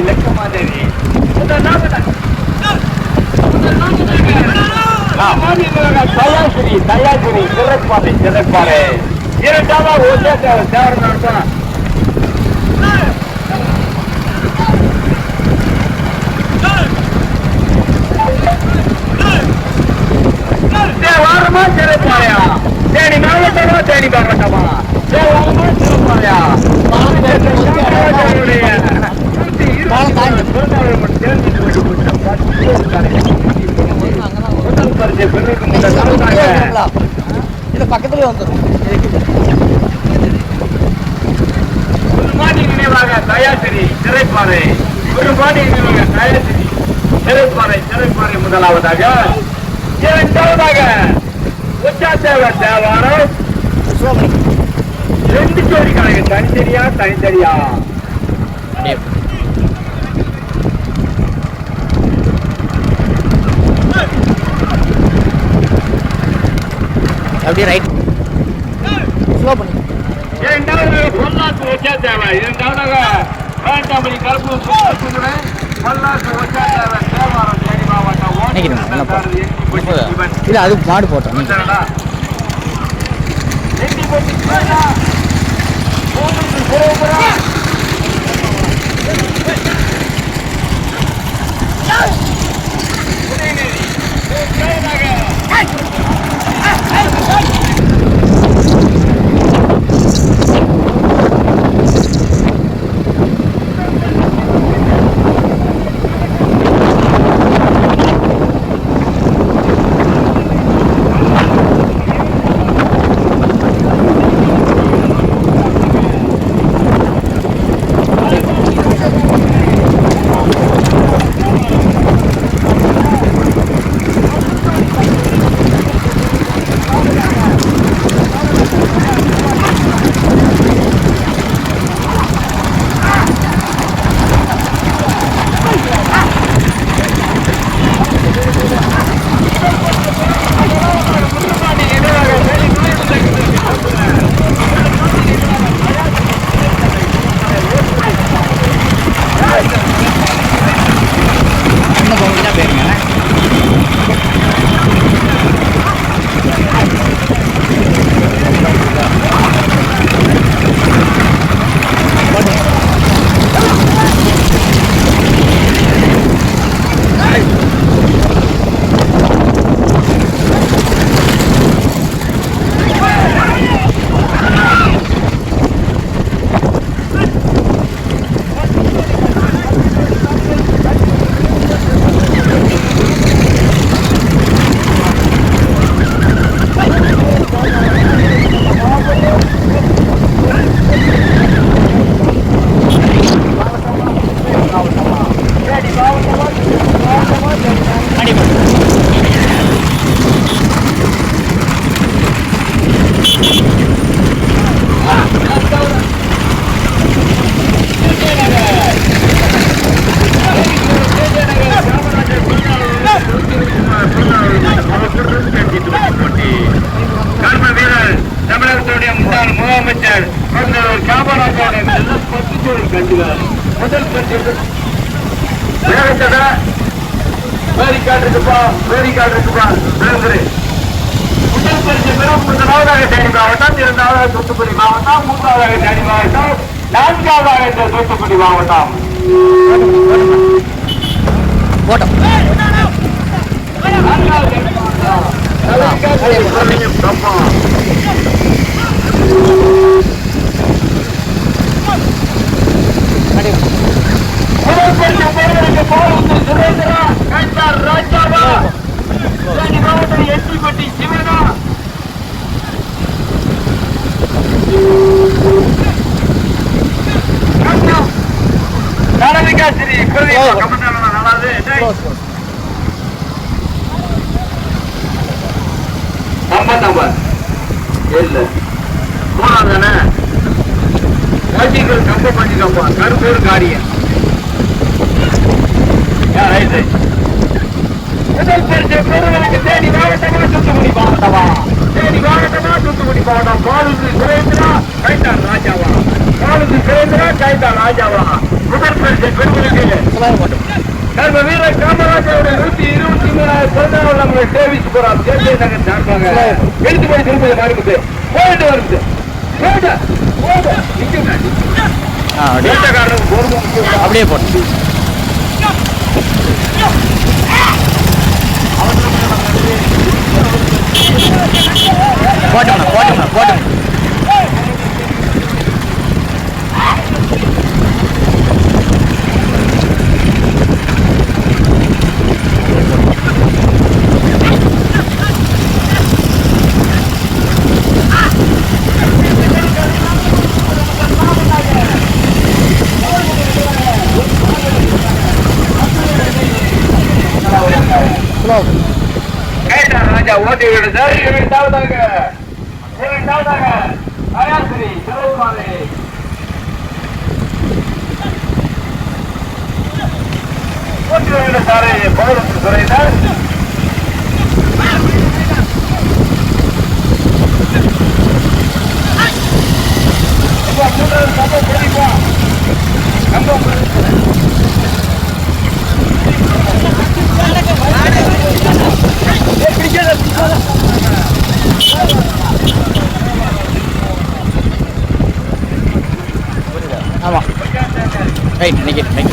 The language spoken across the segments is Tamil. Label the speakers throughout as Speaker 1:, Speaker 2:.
Speaker 1: லெக்கமாதேவி லெக்கமாதேவி தயாசிரி தயாசிரி சிறப்பாறை சிறப்பாறை இரண்டாவது ஒரே தேவை தேவை நடத்தணும் தேவாரமா சிறப்பாறையா தேடி மாவட்டமா தேடி மாவட்டமா?
Speaker 2: இது பக்கத்துலயே வந்துடும்
Speaker 1: நினைவாக தயாசிரி சிறைப்பாறை. ஒரு பாடி நினைவாக தயாசிரி சிறைப்பாறை சிறைப்பாறை முதலாவதாக. இரண்டாவதாக உச்சா தேவ தேவாரம் ரெண்டு ஜோடி கணக்கு தனித்தனியா? தனித்தனியா
Speaker 2: அப்படியே ரைட் ஸ்லோ பண்ணி.
Speaker 1: இரண்டாவது தேவை. இரண்டாவதாக வேண்டாமணி கருப்பு பொல்லாத்து உச்சா தேவை. தேவாரம் தேனி மாவட்டம். சிவன்
Speaker 2: இல்லை அது மாடு போட்டோம்.
Speaker 1: வந்துடுறா. எட்டி போட்டு போடா. முதல் பத்து வேகத்தட பேரிக்காடு இருக்குப்பா பேரிக்காடு இருக்குப்பா. விழுந்துரு முதல் பரிசு பெறும் முதலாவதாக தேனி மாவட்டம் இரண்டாவதாக தூத்துக்குடி மாவட்டம் மூன்றாவதாக தேனி மாவட்டம் நான்காவதாக இந்த தூத்துக்குடி மாவட்டம்.
Speaker 2: போட்டோம்.
Speaker 1: நான்காவது தேனி மாவட்டம். தலைக்காடு சுப்பிரமணியம் பிரம்மா.
Speaker 2: அடி
Speaker 1: முதல் பரிசு பெறுவதற்கு பாலூத்து சுரேந்திரா கைத்தார் ராஜாவா தேனி மாவட்டம் எட்டிப்பட்டி சிவனா கனவிகாசிரி குருவி கமண்டலம் நல்லாது
Speaker 2: க்ளோஸ் க்ளோஸ்
Speaker 1: நம்பர் நம்பர் இல்ல மூணாவது தானே வாஜிகள் கம்ப பண்ணிக்கப்பா கருப்பூர் காரியம். ரைட் முதல் பரிசு பெறுவதற்கு தேனி மாவட்டமா தூத்துக்குடி மாவட்டமா? தேனி மாவட்டமா தூத்துக்குடி மாவட்டம். பாலுக்கு சுரேந்திரா ராஜாவா? பாலுக்கு சுரேந்திரா ராஜாவா? முதல் பரிசு பெறுவதற்கு கர்ம வீரர் காமராஜருடைய நூத்தி இருபத்தி மூணாயிரம் பிறந்தநாள் நம்மளை சேவிச்சு போறோம் நகர் சார்பாக. போய் திருப்பதி போயிட்டு வருது. போயிட்டு
Speaker 2: ஆ அப்படியே அப்படியே போட்டோம் போட்டோம்ண்ணா போட்டோம்ண்ணா போட்டோம்ண்ணா
Speaker 1: கேட்டா ஓட்டி விடுதார் இரண்டாவதாக இரண்டாவதாக அயாசிரி சிவகுமாரி. ஓட்டி விடுதாரே பௌரத்து துறையினர் இப்ப மூணாவது கம்பம் பிடிப்பா கம்பம்
Speaker 2: ஆமாம் ரைட்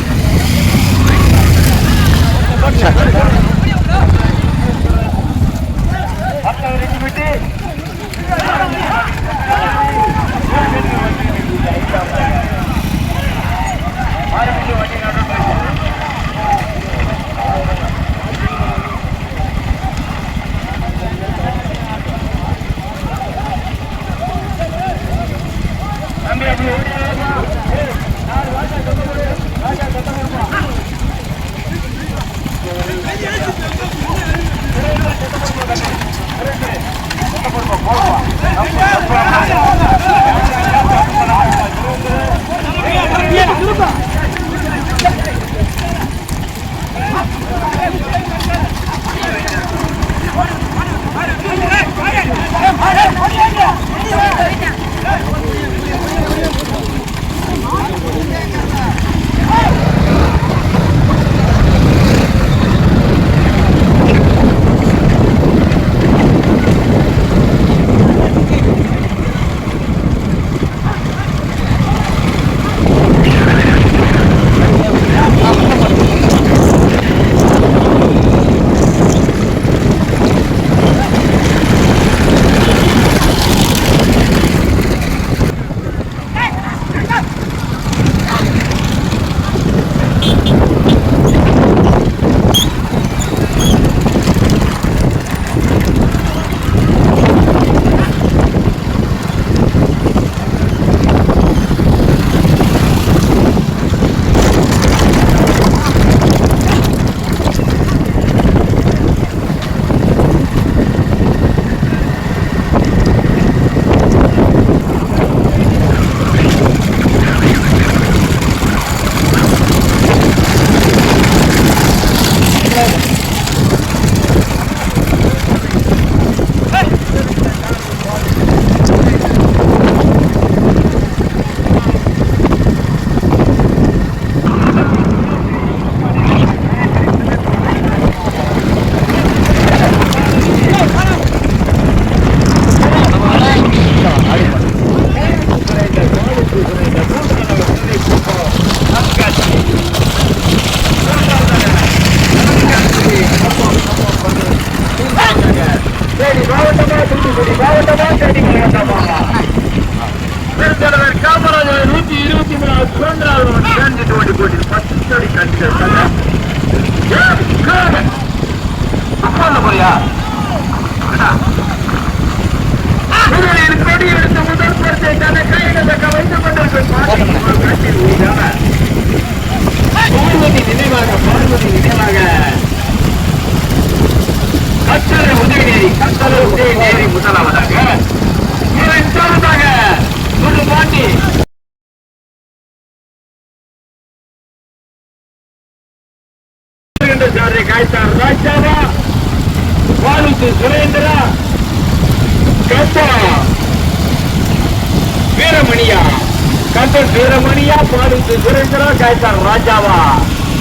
Speaker 1: கந்தன் வீரமணியா பாலுத்து சுரேந்திரா காய்த்தார் ராஜாவா.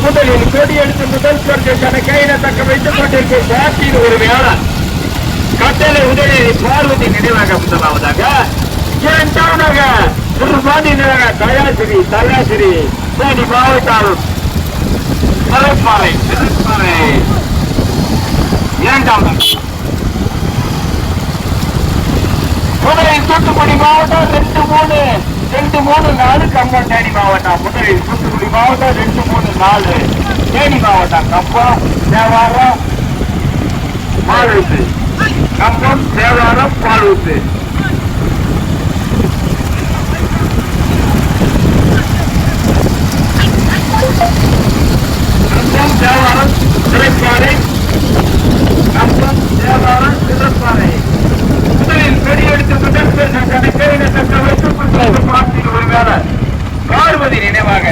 Speaker 1: முதலில் கொடி எடுத்து முதல் சொர்க்க கையில தக்க வைத்துக் கொண்டிருக்கும் ஒரு கட்டளை உதயநிதி பார்வதி நினைவாக முதலாவதாக. இரண்டாவதாக நினைவாக தயாசிரி தேனி மாவட்டம் மலைப்பாறை மலைப்பாறை முதலில் தூத்துக்குடி மாவட்டம் ரெண்டு மூணு. ரெண்டு மூணு நாலு கம்பம் தேனி மாவட்டம். முதலில் தூத்துக்குடி மாவட்டம் ரெண்டு மூணு நாலு தேனி மாவட்டம். கம்பம் தேவாரம் பாலூத்து. கம்பம் தேவாரம் பாலூத்து. கம்பம் தேவாரம் திரைப்பாறை கம்பம் தேவாரம் திரைப்பாறை முதலில் வெடியெடுத்து முதல் பேச கணக்கேறின தக்க பார்வதி நினைவாக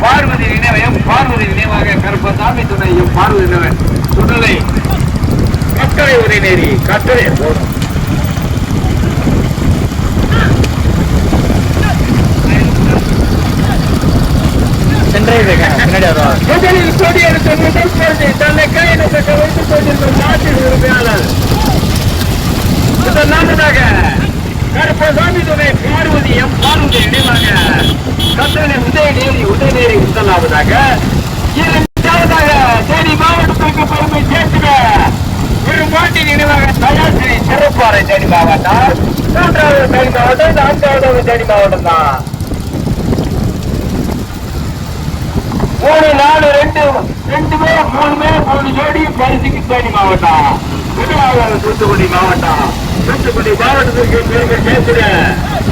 Speaker 1: பார்வதி நினைவையும் பார்வதி நினைவாக கருப்பசாமி துணையும் பார்வதி நினைவன் சுடலை கட்டளை உரைநேரி கட்டளை போடும் முதலில் முதல் குழந்தை தன்னை வைத்துக் கொண்டிருக்கும் நாட்டின் உரிமையாளர் கருப்பசாமி துணை பார்வதி எம் பார்வதி நினைவாக கட்டளை உதயநேரி உதயநேரி முதலாவதாக இரண்டாவதாக தேனி மாவட்டத்திற்கு பெருமை சேர்த்துக ஒரு பாட்டி நினைவாக தயாசிரி சிறப்பாறை தேனி மாவட்டம் மூன்றாவது தேனி மாவட்டம் நான்காவது தேனி மாவட்டம் தான் மூணு நாலு ரெண்டு ரெண்டுமே மூணுமே மூணு மூணு ஜோடி பரிசுக்கு தேனி மாவட்டம் முதலாவது தூத்துக்குடி மாவட்டம் தூத்துக்குடி மாவட்டத்திற்கு பெருமை சேர்த்திட.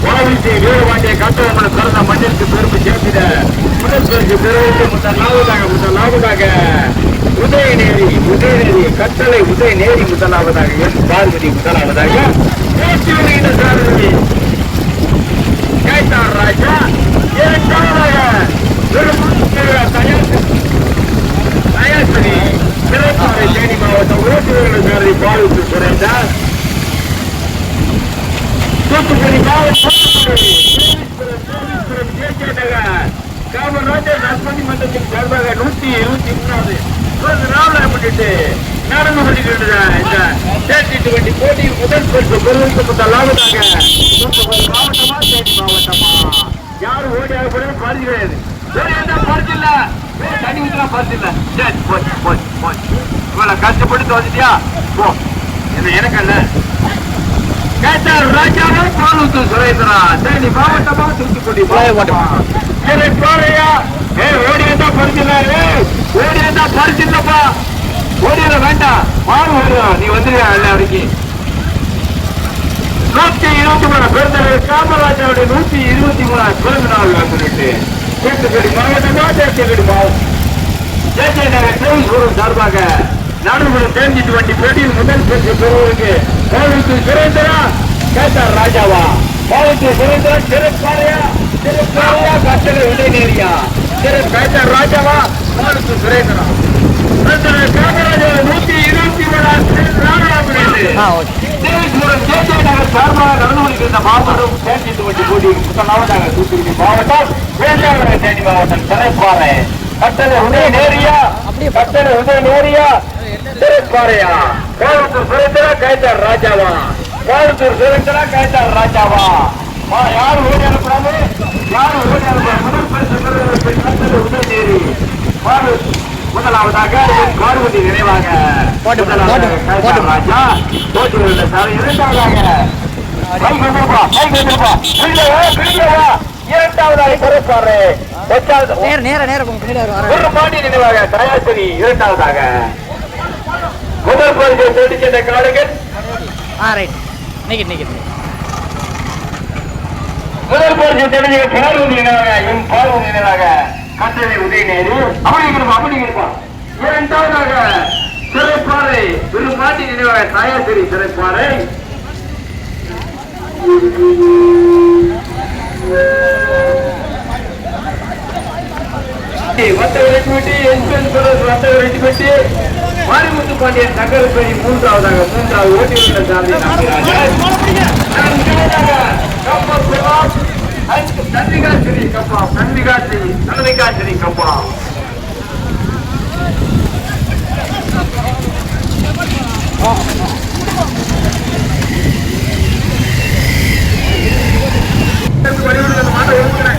Speaker 1: கோவிந்தி வீரபாண்டிய கட்டவமன பிறந்த மண்ணிற்கு பெருமை சேர்த்துட. முதல் பரிசு பெறுவது முதலாவதாக முதலாவதாக உதயநேரி உதயநேரி கட்டளை உதயநேரி முதலாவதாக என் பார்வதி முதலாவதாக. பேச்சு வருகின்ற சாரதி. கேட்டார் ராஜா இரண்டாவதாக தயாசரி சிறப்பாறை தேனி மாவட்டம் ஓட்டுநர்களை பாதித்து குறைந்தார் தூத்துக்குடி மாவட்டம் காமராஜர் நற்பணி மன்றத்தின் சார்பாக நூத்தி இருபத்தி மூணாவது நாள் நடந்து கொண்டிருக்கின்ற இந்த தேர்ட்டி வண்டி போட்டியில் முதல் பரிசு பெறுவதற்கு முதல் தூத்துக்குடி மாவட்டமா தேனி மாவட்டமா யாரும் ஓடியாக கூட பரிசு கிடையாது ஓடி தண்ணி சரி போச்சு போச்சு போச்சு இவ்வளவு கஷ்டப்பட்டு வந்துட்டியா? போ. என்ன எனக்கு அல்ல கேட்டார் ராஜாவா பாலூத்து சுரேந்திரா. தேனி மாவட்டமா தூத்துக்குடி மாவட்டமா. பாறையா? ஏ ஓடி வந்தா பரிசு இல்ல ஏய், ஓடி வந்தா பரிசு இல்லப்பா ஓடிட வேண்டாம். மாறு வருவோம் நீ வந்துடுவியா எல்லாருக்கு நூத்தி இருபத்தி மூணு பிறந்தவர் காமராஜருடைய நூத்தி இருபத்தி மூணாவது பிறந்த நாள் வந்துட்டு தூத்துக்குடி மாவட்டமா தேர்ச்சிக்குடி மாவட்டம் ஜேஜே நகர் தேவஸ்வரம் சார்பாக நடுவுல தேர்ஞ்சிட்டு வண்டி பெட்டியில் முதல் பரிசு பெறுவதற்கு கோவித்து சுரேந்திரா கேட்டார் ராஜாவா. கோவித்து சுரேந்திரா சிறப்பாறையா சிறப்பாறையா கட்டளை உதயநேரியா சிறு கேட்டார் ராஜாவா. கோவித்து சுரேந்திரா. நூத்தி இருபத்தி மாவட்டம் தேனி மாவட்டம் சிறைப்பாறை. கட்டளை உதய நேரியா? கட்டளை உதய நேரியா? சிறைப்பாறையா கோயம்புத்தூர் சுரேந்திரா கைத்தார் ராஜாவா? கோயம்புத்தூர் சுரேந்திரா கைத்தார் ராஜாவா? யாரும் ஓடி அனுப்புறாங்க யாரும் ஓடி அனுப்புறாங்க முதல் பரிசு பெறுவதற்கு கட்டளை உதய நேரி பாரு முதலாவதாக பார்வதி நினைவாக. ராஜா. இரண்டாவதாக. பொறுப்பாரு
Speaker 2: நேர நேர நேர
Speaker 1: நினைவாக தயாசிரி இரண்டாவதாக. முதல் பரிசை தேடி சென்ற
Speaker 2: நிக்கிட்
Speaker 1: முதல் பரிசு தெரிஞ்ச பார்வதி நினைவாக என் பார்வதி நினைவாக கட்டளை உதயநேரு அப்படி இருப்பா அப்படி இருப்பா. இரண்டாவதாக சிறைப்பாறை ஒரு மாட்டி நினைவாக தயாசிரி சிறைப்பாறை. வெட்டி வெட்டி மாரிமுத்து பாண்டியன் தங்கருப்பணி மூன்றாவதாக மூன்றாவது ஓட்டியுள்ள சாரதி நந்திகாச்சரி கப்பா நந்திகாச்சி நந்திகாச்சரி கப்பா. மாட்ட இருக்கிறேன்